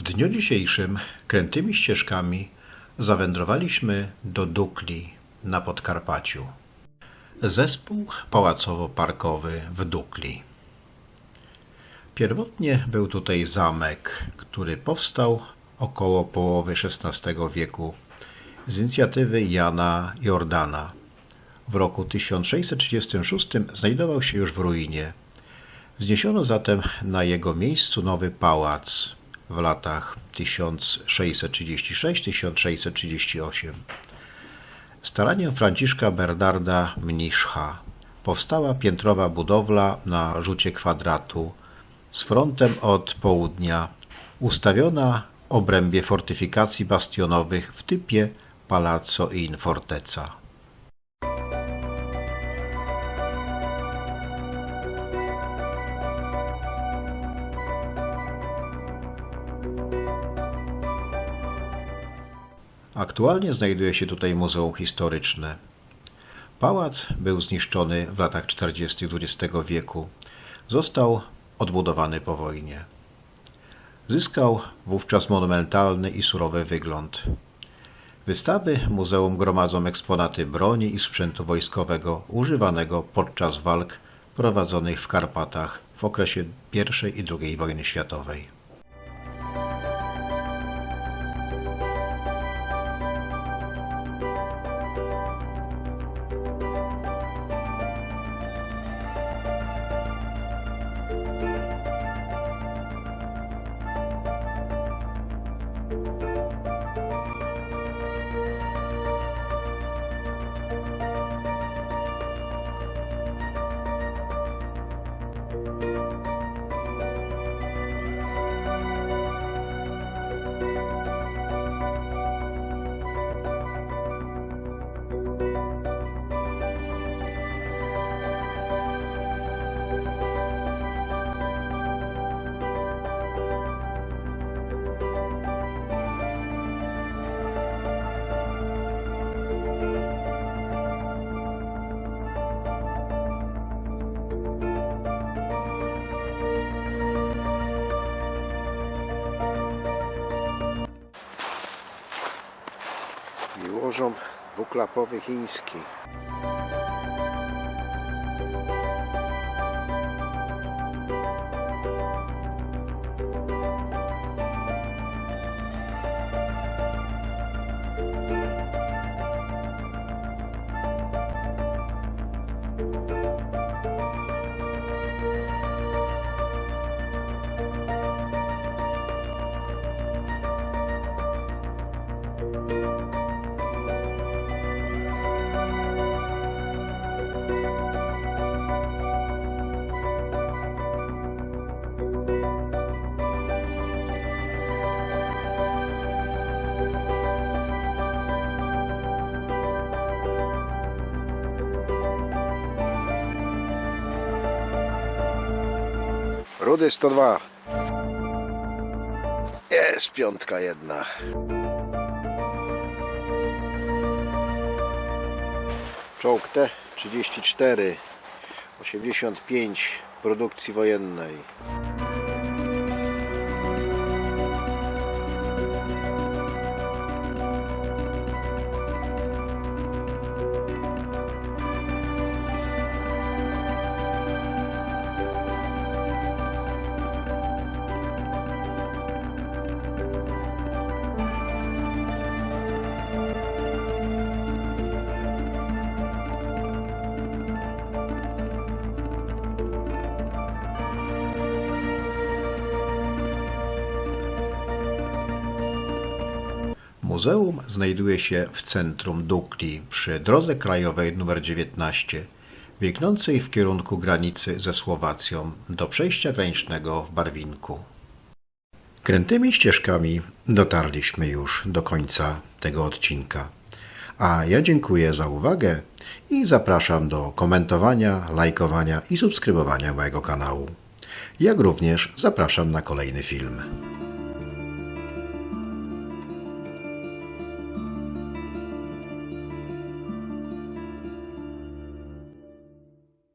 W dniu dzisiejszym krętymi ścieżkami zawędrowaliśmy do Dukli na Podkarpaciu. Zespół pałacowo-parkowy w Dukli. Pierwotnie był tutaj zamek, który powstał około połowy XVI wieku z inicjatywy Jana Jordana. W roku 1636 znajdował się już w ruinie. Wzniesiono zatem na jego miejscu nowy pałac w latach 1636-1638. Staraniem Franciszka Bernarda Mniszcha powstała piętrowa budowla na rzucie kwadratu z frontem od południa, ustawiona w obrębie fortyfikacji bastionowych w typie Palazzo in Fortezza. Aktualnie znajduje się tutaj Muzeum Historyczne. Pałac był zniszczony w latach 40. XX wieku. Został odbudowany po wojnie. Zyskał wówczas monumentalny i surowy wygląd. Wystawy muzeum gromadzą eksponaty broni i sprzętu wojskowego używanego podczas walk prowadzonych w Karpatach w okresie I i II wojny światowej. Miłożą dwuklapowy chiński. Rudy 102. Jest piątka jedna. Czołg T-34 85 produkcji wojennej. Muzeum znajduje się w centrum Dukli przy drodze krajowej nr 19, biegnącej w kierunku granicy ze Słowacją do przejścia granicznego w Barwinku. Krętymi ścieżkami dotarliśmy już do końca tego odcinka. A ja dziękuję za uwagę i zapraszam do komentowania, lajkowania i subskrybowania mojego kanału. Jak również zapraszam na kolejny film.